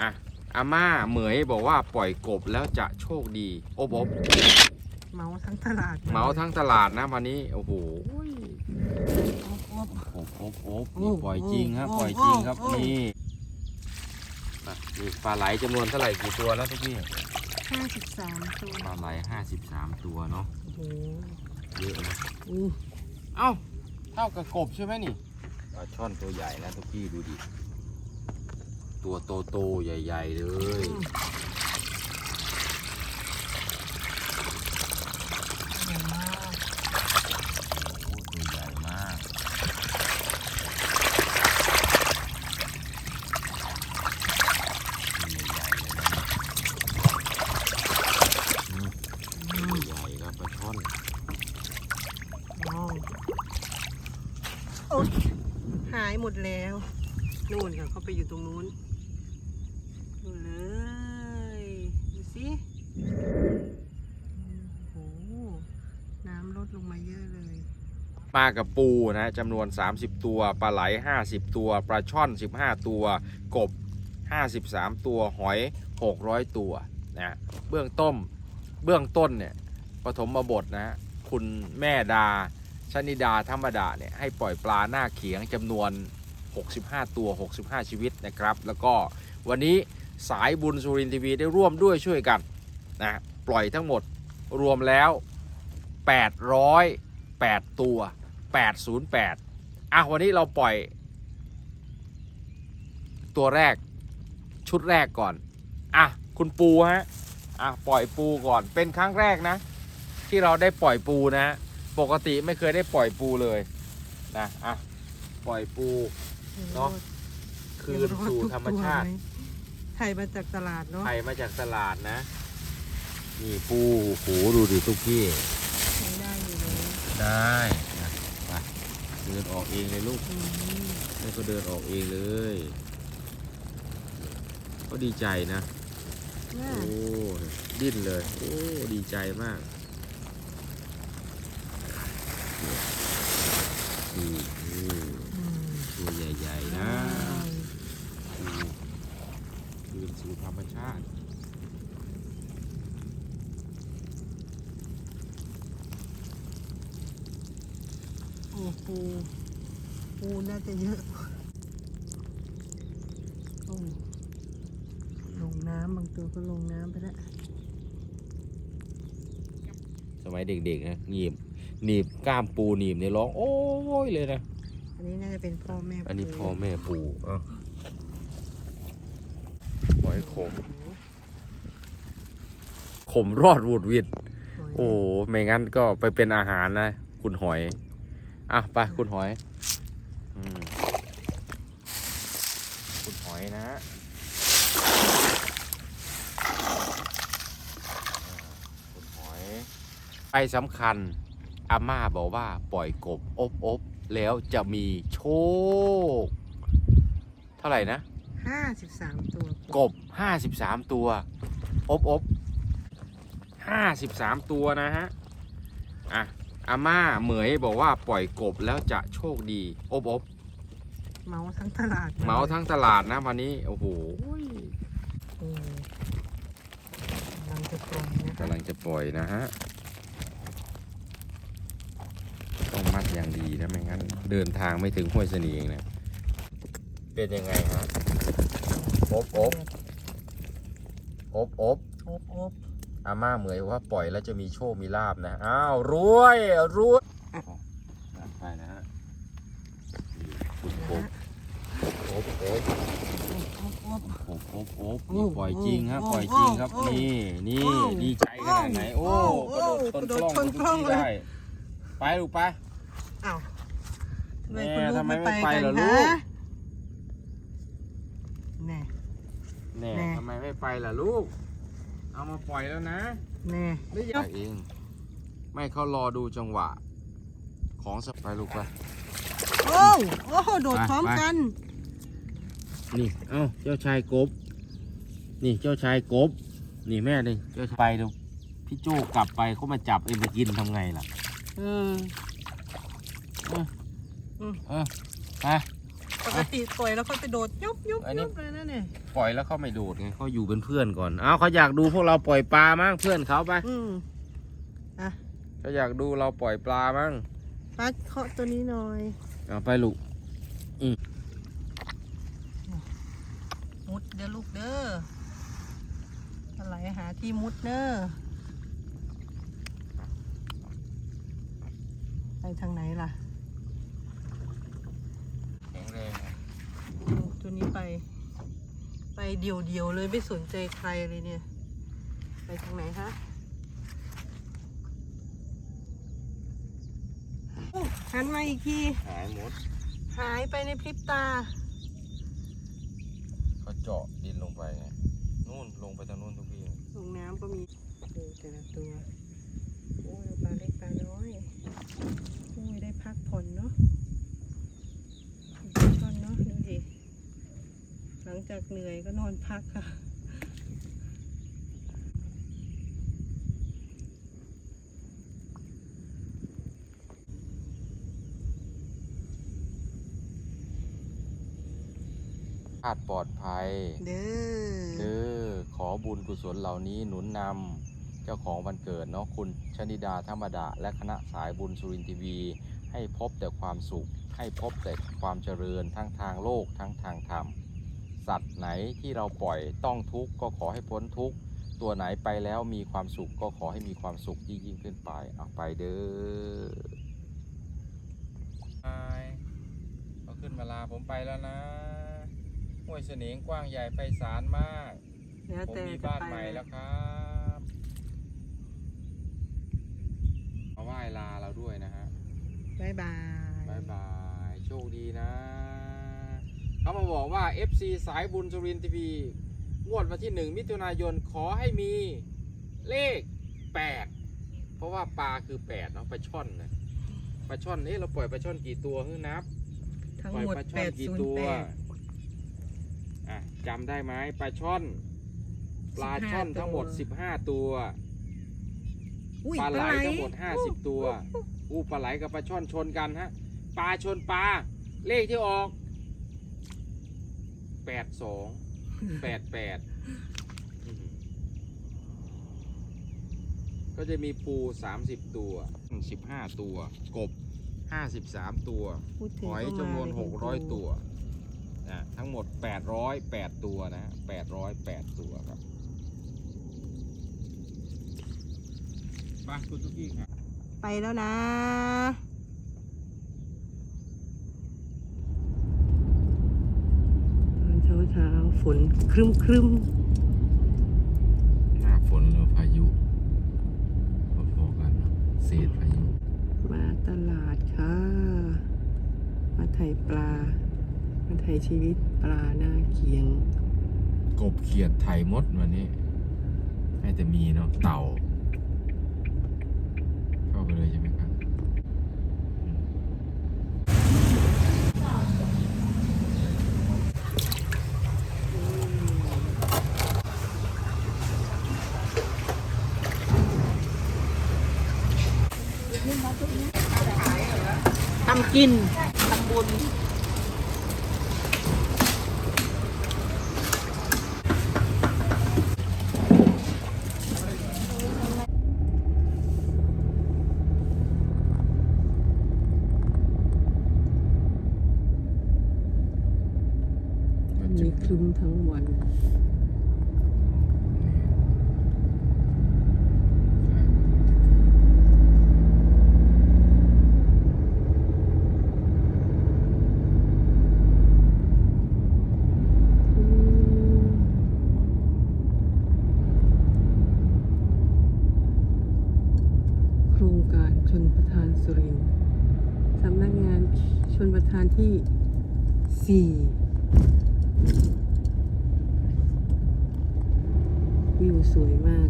อะอาม่าเหมยบอกว่าปล่อยกบแล้วจะโชคดีอบอบเมาทั้งตลาดเหมาทั้งตลาดนะวันนี้ โอ้โหอบอบอบอบอบโอ้นี่ปล่อยจริงครับโอ้ปล่อยจริงครับโอ้นี่อะนี่ปลาไหลจำนวนเท่าไหร่กี่ตัวแล้วทุกพี่ห้าสิบสามตัวปลาไหลห้าสิบสามตัวเนาะโอ้โหเยอะนะอู้เอ้าเท่ากับกบใช่ไหมนี่ปลาช่อนตัวใหญ่นะทุกพี่ดูดิ ตัวโตๆใหญ่ ๆ เลย ใหญ่มากโอ้ตัวใหญ่มาก ตัวใหญ่ๆเลยนะอืมอืตัวใหญ่ครับปลาช่อนว้าวโอ๊ยหายหมดแล้ว นู่นค่ะเขาไปอยู่ตรงนู้น นู่เลยดูสิโอ้โหน้ำลดลงมาเยอะเลยปลากับปูนะจำนวน 30 ตัวปลาไหล 50 ตัวปลาช่อน 15 ตัว กบ 53 ตัวหอย 600 ตัวนะเบื้องต้นเบื้องต้นเนี่ยปฐมบทนะคุณแม่ดาชนิดาธรรมดาเนี่ยให้ปล่อยปลาหน้าเขียงจำนวน 65 ตัว 65 ชีวิตนะครับ แล้วก็วันนี้ สายบุญสุรินทีวีได้ร่วมด้วยช่วยกันนะปล่อยทั้งหมดรวมแล้ว 808 ตัว 808 อะ วันนี้เราปล่อย ตัวแรกชุดแรกก่อน อะ คุณปูฮะ อะ ปล่อยปูก่อนเป็นครั้งแรกนะ ที่เราได้ปล่อยปูนะ ปกติไม่เคยได้ปล่อยปูเลยนะอะปล่อยปูเนอะคืนสู่ธรรมชาติ ไทยมาจากตลาดเนาะไข่มาจากตลาดนะ นี่ปูโอ้โหดูดิทุกพี่ ใช้ได้อยู่เลยได้นะไปเดินออกเองเลยลูกอืมให้เขาเดินออกเองเลย ก็ดีใจนะ น่าโอ้ดิ้นเลย โอ้ดีใจมากนี่นี่อืมตัวใหญ่ๆนะดูคืน สู่ธรรมชาติโอ้ปูปูน่าจะเยอะโอ้ลงน้ำบางตัวก็ลงน้ำไปแล้วสมัยเด็กๆนะหนีบหนีบกล้ามปูหนีบในร้อง โอ้ยเลยนะ อันนี้น่าจะเป็นพ่อแม่อันนี้ปูพ่อแม่ปูเอะห อยขม ขมรอดหวุดหวิด โอ้ไม่งั้นก็ไปเป็นอาหารนะ คุณหอย อะ ไป คุณหอยอืมคุณหอยนะอ่าคุณหอยไปสำคัญ อาม่าบอกว่าปล่อยกบอบอบแล้วจะมีโชค เท่าไหร่นะ ห้าสิบสามตัว กบห้าสิบสามตัว อบอบห้าสิบสามตัวนะฮะ อะ อาม่าเหมยบอกว่าปล่อยกบแล้วจะโชคดี อบอบเมาทั้งตลาดเหมาทั้งตลาดนะวันนี้ โอ้โหโอ้กำลังจะปล่อยนะคะ กำลังจะปล่อยนะฮะ ต้องมัดอย่างดีนะไม่งั้น เดินทางไม่ถึงห้วยเสนีเองนะ เป็นยังไงฮะ อบอบอบอบอบอบอาม่าเหมยบอกว่าปล่อยแล้วจะมีโชค มีลาบนะ อ้าวรวยรวยไปนะฮะคุณโอบโอบโอบอบอบโอบโอบโอบโอ้นี่ปล่อยจริงครับโอ้ปล่อยจริงครับโอ้นี่นี่โอ้ดีใจขนาดไหน โอ้โอ้กระโดดชนกล้องกระโดดชนกล้องเลยทุกที่ได้ไปลูกไปอ้าวทำไมแม่คุณลูกทำไมไม่ไม่ไปไปกันเหรอลูฮะก แน่ แน่แน่ ทำไมไม่ไปล่ะลูก เอามาปล่อยแล้วนะแน่ ไม่อยากเอง ไม่เขารอดูจังหวะ ของสไปลูกไป โอ้โอ้โดดไป พร้อมไปกัน นี่ เอ้า เจ้าชายกบ นี่ เจ้าชายกบ นี่แม่หนึ่งเจ้าชายไปดูพี่โจ้กลับไปเขามาจับเองไปกินทำไงล่ะ เออ เอออืมเออ ไป ปกติปล่อยแล้วเขาจะโดดยุบยุบอันนี้ ยุบเลยนะเนี่ยปล่อยแล้วเขาไม่โดดไงเขาอยู่เป็นเพื่อนก่อนอ้าวเขาอยากดูพวกเราปล่อยปลามั้งเพื่อนเขาไปอืมอะเขาอยากดูเราปล่อยปลามั้งปัดเคาะตัวนี้หน่อยเอาไปลูกมุดเด้อลูกเด้ออะไรหาที่มุดเด้อไปทางไหนล่ะ แข็งแรง ดู ตัวนี้ไป ไปเดี่ยวๆเลยไม่สนใจใครเลยเนี่ย ไปทางไหนคะโอ้หันมาอีกที หายหมด หายไปในพริบตา เขาเจาะดินลงไปไงนู่นลงไปทางนู่นทุกทีลงน้ำก็มีดูแต่ละตัว โอ้ยปลาเล็กปลาน้อยโอ้ยได้พักผ่อนเนาะปลาช่อนเนาะดูดิ หลัง จากเหนื่อยก็นอนพักค่ะพลาดปลอดภัย เด้อ เด้อ ขอบุญกุศลเหล่านี้หนุนนำเจ้าของวันเกิดเนาะคุณชนิดาธรรมดา และคณะสายบุญสุรินทร์ทีวี ให้พบแต่ความสุข ให้พบแต่ความเจริญทั้งทางโลกทั้งทางธรรม สัตว์ไหนที่เราปล่อยต้องทุกข์ก็ขอให้พ้นทุกข์ตัวไหนไปแล้วมีความสุขก็ขอให้มีความสุขยิ่งยิ่งขึ้นไปเอาไปเด้อไปเอาขึ้นมาลาผมไปแล้วนะห้วยเสนงกว้างใหญ่ไพศาลมากแล้วผมแต่มีจะบ้านไปใหม่แล้วครับมาไหว้ลาเราด้วยนะฮะบายบายบายบายโชคดีนะ เขามาบอกว่า FC สายบุญสุรินทร์ทีวีงวดวันที่หนึ่งมิถุนายนขอให้มีเลข 8 เพราะว่าปลาคือ 8 เนาะปลาช่อนนะปลาช่อนเอ๊ะเราปล่อยปลาช่อนกี่ตัวเฮ้ยนับ ทั้งปล่อยหมดปลาช่อนกี่ตัว 808 อะจำได้ไหมปลาช่อน ปลาช่อน15ทั้งหมดตัว15 ตัว อุ้ยปลาไหลปลาทั้งหมด 50 ตัวอู้ปลาไหลกับปลาช่อนชนกันฮะ ปลาชนปลา เลขที่ออก 82 88ก็จะมีปู30ตัว15ตัว กบ53ตัวพูดถึหงอยก็มาจำนวนเลย600ตัวนะทั้งหมด808ตัวนะ808ตัวครับไปคุณทุกที่ครับ ไปแล้วนะ ตอนเช้าเช้าๆฝนครึ้มครึมหน้าฝนหรือพายุพอๆกันเนอะเศษพายุๆมาตลาดค่ะ มาไถ่ปลา มาไถ่ชีวิตปลาหน้าเคียง กบเขียดไทยมดวันนี้ให้แต่มีเนาะเต่า เข้าไปเลยใช่ไหมครับอืม ทำกินทำบุญก็จะมีคลึ้มทั้งวัน โครงการชนประทานสุรินทร์สำนักงานชนประทานที่ 4วิวสวยมาก